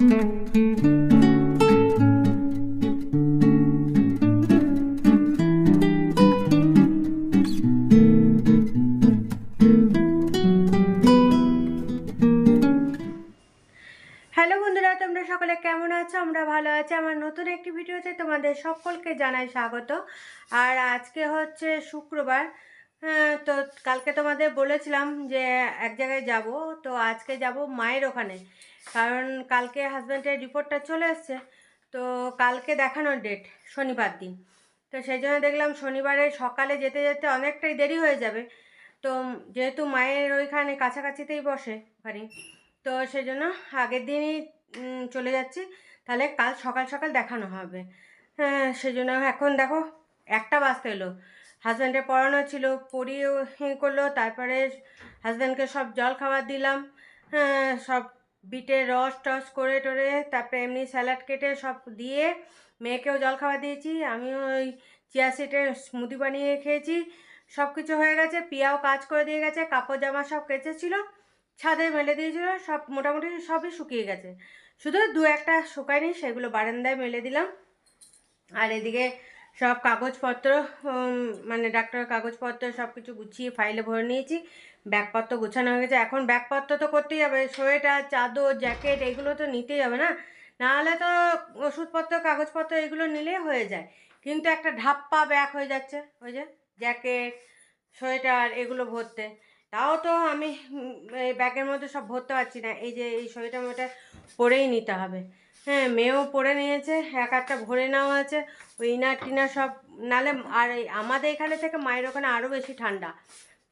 নতুন একটি ভিডিওতে তোমাদের সকলকে জানাই স্বাগত। আর আজকে হচ্ছে শুক্রবার। হ্যাঁ, তো কালকে তোমাদের বলেছিলাম যে এক জায়গায় যাব। তো আজকে যাব মায়ের ওখানে। কারণ কালকে হাজব্যান্ডের রিপোর্টটা চলে এসছে তো কালকে দেখানোর ডেট শনিবার দিন। তো সেই জন্য দেখলাম শনিবারে সকালে যেতে যেতে অনেকটাই দেরি হয়ে যাবে। তো যেহেতু মায়ের ওইখানে কাছাকাছিতেই বসে বাড়ি, তো সেই জন্য আগের দিনই চলে যাচ্ছি। তাহলে কাল সকাল সকাল দেখানো হবে। হ্যাঁ সেই জন্য এখন দেখো একটা বাজতে এলো। হাজব্যান্ডের পড়ানো ছিল, পড়িয়ে করল, তারপরে হাজব্যান্ডকে সব জল খাবার দিলাম। হ্যাঁ সব বিটের রস টস করে টরে তারপরে এমনি স্যালাড কেটে সব দিয়ে মেয়েকেও জল খাবার দিয়েছি, আমিও ওই চিয়া সিটের স্মুদি বানিয়ে খেয়েছি। সব কিছু হয়ে গেছে, পিয়াও কাজ করে দিয়ে গেছে, কাপড় জামা সব কেচেছিল ছাদে মেলে দিয়েছিল, সব মোটামুটি সবই শুকিয়ে গেছে। শুধু দু একটা শুকায়নি, সেগুলো বারান্দায় মেলে দিলাম। আর এদিকে সব কাগজপত্র মানে ডাক্তারের কাগজপত্র সব কিছু গুছিয়ে ফাইলে ভরে নিয়েছি। ব্যাগপত্র গুছানো হয়ে গেছে। এখন ব্যাগপত্র তো করতেই হবে। সোয়েটার, চাদর জ্যাকেট এগুলো তো নিতেই হবে না? নাহলে তো ওষুধপত্র, কাগজপত্র এগুলো নিলেই হয়ে যায়। কিন্তু একটা ঢাপ্পা ব্যাগ হয়ে যাচ্ছে। ওই যে জ্যাকেট সোয়েটার এগুলো ভরতে। তাও তো আমি এই ব্যাগের মধ্যে সব ভরতে পারছি না। এই যে এই সোয়েটার মোয়েটার পরেই নিতে হবে। হ্যাঁ মেয়েও পরে নিয়েছে, এক একটা ভরে নেওয়া আছে, ওই ইনার টিনার সব নালে, আর আমাদের এখানে থেকে মায়ের ওখানে আরও বেশি ঠান্ডা।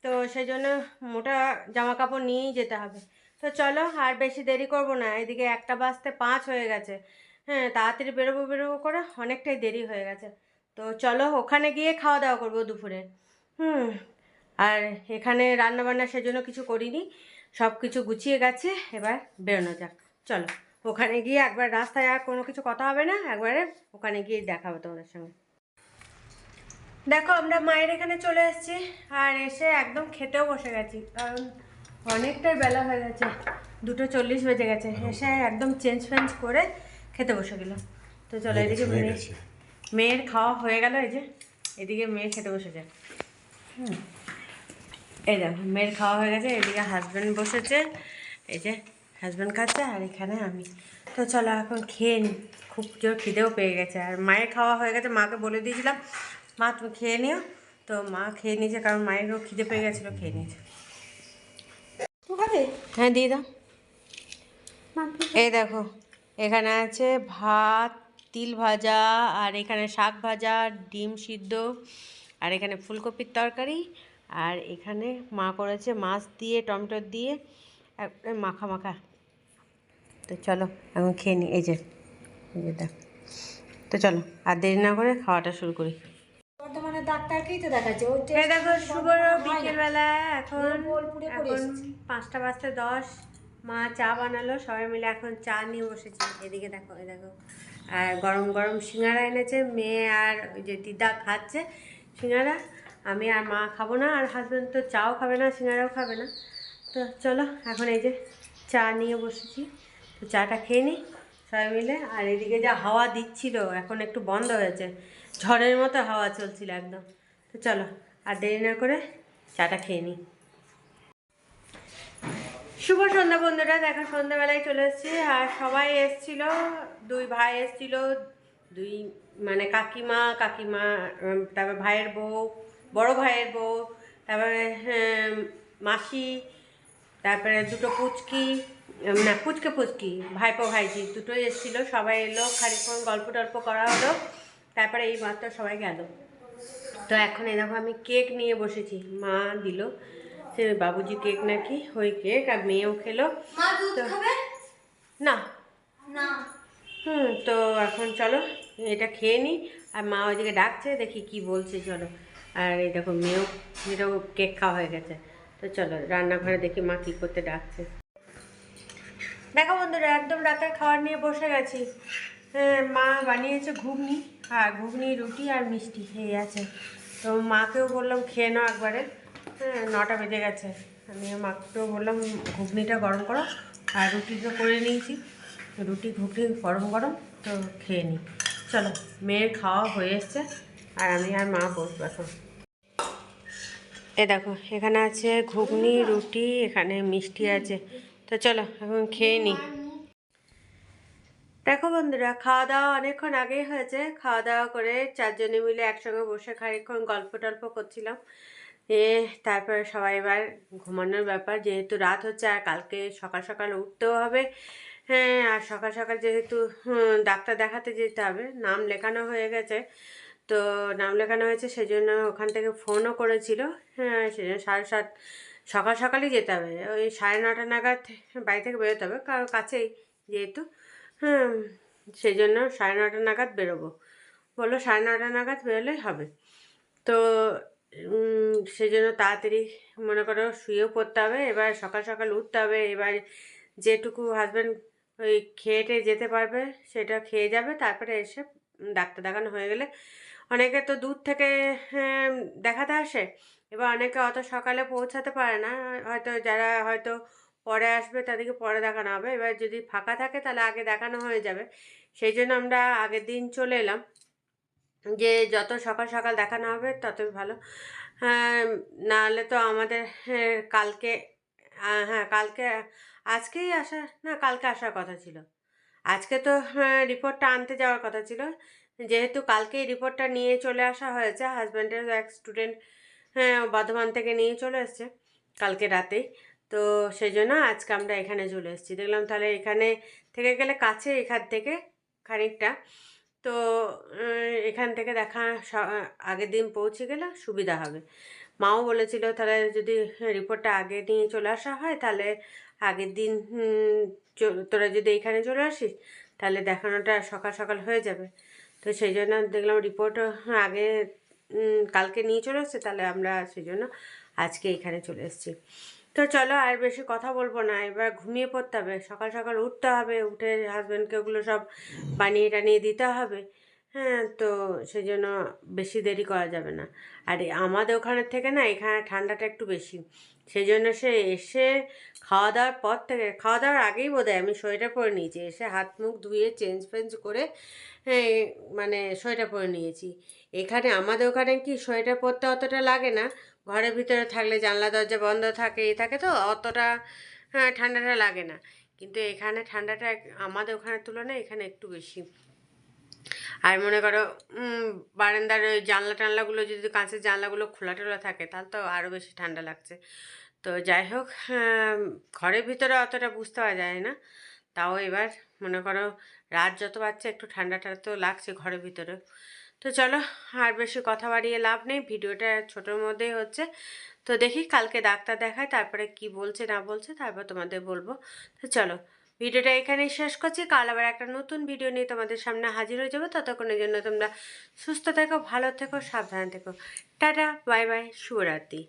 তো সেই জন্য মোটা জামা কাপড় নিয়েই যেতে হবে। তো চলো, আর বেশি দেরি করব না, এদিকে একটা বাজতে পাঁচ হয়ে গেছে। হ্যাঁ তাড়াতাড়ি বেরোবো বেরোবো করে অনেকটাই দেরি হয়ে গেছে। তো চলো, ওখানে গিয়ে খাওয়া দাওয়া করব দুপুরে। হুম, আর এখানে রান্নাবান্না সেজন্য কিছু করিনি সব কিছু গুছিয়ে গেছে, এবার বেরোনো যাক। চলো। ওখানে গিয়ে একবার রাস্তায় আর কোনো কিছু কথা হবে না একবারে ওখানে গিয়ে দেখা হবে তোমাদের সঙ্গে। দেখো আমরা মায়ের এখানে চলে এসেছি আর এসে একদম খেতেও বসে গেছি কারণ অনেকটাই বেলা হয়ে গেছে দুটো চল্লিশ বেজে গেছে এসে একদম চেঞ্জ ফেঞ্জ করে খেতে বসে গেল। তো চলো এদিকে মেয়ে- মেয়ের খাওয়া হয়ে গেল এই যে এদিকে মেয়ে খেতে বসেছে হুম এই দেখো মেয়ের খাওয়া হয়ে গেছে এদিকে হাজব্যান্ড বসেছে এই যে হাজব্যান্ড খাচ্ছে আর এখানে আমি। তো চলো এখন খেয়ে নিই খুব জোর খিদেও পেয়ে গেছে। আর মায়ের খাওয়া হয়ে গেছে মাকে বলে দিয়েছিলাম মা তুমি খেয়ে নিও। তো মা খেয়ে নিয়েছে কারণ মায়েরও খিদে পেয়ে গেছিল খেয়ে নিয়েছে। হ্যাঁ দিয়ে দাও। এই দেখো এখানে আছে ভাত তিল ভাজা আর এখানে শাক ভাজা ডিম সিদ্ধ আর এখানে ফুলকপির তরকারি আর এখানে মা করেছে মাছ দিয়ে টমেটো দিয়ে মাখা মাখা। তো চলো এখন খেয়ে নিই এই যে এই যে দেখ। তো চলো আর দেরি না করে খাওয়াটা শুরু করি। বর্ধমানের ডাক্তারকেই তো দেখাচ্ছে ওই দেখো শুভর বিকেলবেলা এখন বোলপুরে এখন এসেছে। পাঁচটা দশ মা চা বানালো সবাই মিলে এখন চা নিয়ে বসেছি। এদিকে দেখো এই দেখো আর গরম গরম সিঙ্গারা এনেছে মেয়ে আর ওই যে দিদা খাচ্ছে সিঙ্গারা। আমি আর মা খাব না আর হাজব্যান্ড তো চাও খাবে না সিঙ্গারাও খাবে না। তো চলো, এখন এই যে চা নিয়ে বসেছি। তো চাটা খেয়ে নিই সবাই মিলে। আর এদিকে যা হাওয়া দিচ্ছিল, এখন একটু বন্ধ হয়েছে। ঝড়ের মতো হাওয়া চলছিল একদম। তো চলো, আর দেরি না করে চাটা খেয়ে নিই শুভ সন্ধ্যা বন্ধুরা, দেখো সন্ধ্যাবেলায় চলে এসেছি। আর সবাই এসছিল, দুই ভাই এসছিল, দুই মানে কাকিমা কাকিমা তারপর ভাইয়ের বউ, বড় ভাইয়ের বউ, তারপরে মাসি তারপরে দুটো পুচকি না পুচকে পুচকি ভাইপো ভাইজি দুটোই এসছিল সবাই এলো খানিকক্ষণ গল্প টল্প করা হলো তারপরে এই মাত্র সবাই গেল। তো এখন এই দেখো আমি কেক নিয়ে বসেছি মা দিল সে বাবুজি কেক নাকি ওই কেক আর মেয়েও খেলো। তো- না। হুম তো এখন চলো এটা খেয়ে নিই আর মা ওইদিকে ডাকছে দেখি কি বলছে চলো। আর এই দেখো মেয়েও মেয়েটাও কেক খাওয়া হয়ে গেছে। তো চলো রান্নাঘরে দেখি মা কী করতে ডাকছে। দেখো বন্ধুরা একদম রাতের খাবার নিয়ে বসে গেছি। হ্যাঁ, মা বানিয়েছে ঘুগনি আর ঘুগনি রুটি আর মিষ্টি এই আছে। তো মাকেও বললাম খেয়ে নাও একবারে। হ্যাঁ নটা বেজে গেছে। আমি মাকেও বললাম ঘুগনিটা গরম করো আর রুটিটা করে নিয়েছি। রুটি ঘুগনি গরম গরম তো খেয়ে নিই চলো মেয়ের খাওয়া হয়ে এসছে আর আমি আর মা বসবো এখন। এ দেখো, এখানে আছে ঘুগনি, রুটি, এখানে মিষ্টি আছে। তো চলো, এখন খেয়ে নিই দেখো বন্ধুরা খাওয়া দাওয়া অনেকক্ষণ আগেই হয়েছে। খাওয়া দাওয়া করে চারজনে মিলে একসঙ্গে বসে খানিকক্ষণ গল্প টল্প করছিলাম। এ, তারপরে সবাই এবার ঘুমানোর ব্যাপার। যেহেতু রাত হচ্ছে, আর কালকে সকাল সকাল উঠতেও হবে। হ্যাঁ আর সকাল সকাল যেহেতু ডাক্তার দেখাতে যেতে হবে। নাম লেখানো হয়ে গেছে। তো নাম লেখানো হয়েছে সেই জন্য ওখান থেকে ফোনও করেছিল। হ্যাঁ সেই জন্য সাড়ে সাত, সকাল সকালই যেতে হবে। ওই সাড়ে নটা নাগাদ বাড়ি থেকে বেরোতে হবে, কারণ কাছেই যেহেতু। হ্যাঁ সেই জন্য সাড়ে নটা নাগাদ বেরোবো। বলল সাড়ে নটা নাগাদ বেরোলেই হবে। তো সেই জন্য তাড়াতাড়ি মনে করো শুয়েও পড়তে হবে, এবার সকাল সকাল উঠতে হবে, এবার যেটুকু হাজব্যান্ড ওই খেয়ে টেয়ে যেতে পারবে, সেটা খেয়ে যাবে, তারপরে এসে ডাক্তার দেখানো হয়ে গেলে অনেকে তো দূর থেকে হ্যাঁ, দেখাতে আসে। এবার অনেকে অত সকালে পৌঁছাতে পারে না। হয়তো যারা হয়তো পরে আসবে তাদেরকে পরে দেখানো হবে। এবার যদি ফাঁকা থাকে তাহলে আগে দেখানো হয়ে যাবে। সেই জন্য আমরা আগের দিন চলে এলাম যে যত সকাল সকাল দেখানো হবে ততই ভালো। হ্যাঁ নাহলে তো আমাদের হ্যাঁ, কালকে হ্যাঁ কালকে আজকেই আসা না কালকে আসার কথা ছিল। আজকে তো রিপোর্টটা আনতে যাওয়ার কথা ছিল। যেহেতু কালকেই রিপোর্টটা নিয়ে চলে আসা হয়েছে হাজব্যান্ডের এক স্টুডেন্ট হ্যাঁ বর্ধমান থেকে নিয়ে চলে এসছে কালকে রাতেই। তো সেই জন্য আজকে আমরা এখানে চলে এসেছি। দেখলাম তাহলে এখানে থেকে গেলে কাছে এখান থেকে খানিকটা। তো এখান থেকে দেখা আগের দিন পৌঁছে গেলে সুবিধা হবে। মাও বলেছিল তাহলে যদি রিপোর্টটা আগে নিয়ে চলে আসা হয়, তাহলে আগের দিন তোরা যদি এখানে চলে আসিস, তাহলে দেখানোটা সকাল সকাল হয়ে যাবে। তো সেই জন্য দেখলাম রিপোর্ট আগে কালকে নিয়ে চলে এসছে, তাহলে আমরা সেই জন্য আজকে এখানে চলে এসেছি। তো চলো আর বেশি কথা বলব না, এবার ঘুমিয়ে পড়তে হবে, সকাল সকাল উঠতে হবে, উঠে হাজব্যান্ডকে ওগুলো সব বানিয়ে টানিয়ে দিতে হবে। হ্যাঁ তো সেই জন্য বেশি দেরি করা যাবে না। আর আমাদের ওখানের থেকে না, এখানে ঠান্ডাটা একটু বেশি। সেই জন্য সে এসে খাওয়া দাওয়ার পর থেকে, খাওয়া দাওয়ার আগেই বোধ আমি সোয়েটার পরে নিয়েছি। এসে হাত মুখ ধুয়ে চেঞ্জ ফেঞ্জ করে হ্যাঁ মানে সোয়েটার পরে নিয়েছি। এখানে আমাদের ওখানে কি সোয়েটার পরতে অতটা লাগে না? ঘরের ভিতরে থাকলে জানলা, দরজা বন্ধ থাকে, এ থাকে তো, অতটা হ্যাঁ ঠান্ডাটা লাগে না। কিন্তু এখানে ঠান্ডাটা আমাদের ওখানের তুলনায় এখানে একটু বেশি। আর মনে করো বারান্দার ওই জানলা টানলাগুলো, যদি কাঁচের জানলাগুলো খোলা টোলা থাকে, তাহলে তো আরও বেশি ঠান্ডা লাগছে। তো যাই হোক ঘরের ভিতরে অতটা বুঝতে পারা যায় না। তাও এবার মনে করো, রাত যত বাচ্চা একটু ঠান্ডাটা তো লাগছে ঘরের ভিতরে তো চলো, আর বেশি কথা বাড়িয়ে লাভ নেই, ভিডিওটা ছোটোর মধ্যেই হচ্ছে। তো দেখি, কালকে ডাক্তার দেখায়, তারপরে কি বলছে, না বলছে, তারপর তোমাদের বলব। তো চলো ভিডিওটা এখানে শেষ করছি। কাল আবার একটা নতুন ভিডিও নিয়ে তোমাদের সামনে হাজির হয়ে যাব। ততক্ষণের জন্য তোমরা সুস্থ থেকো, ভালো থেকো, সাবধানে থেকো। টাটা, বাই বাই, শুভরাত্রি।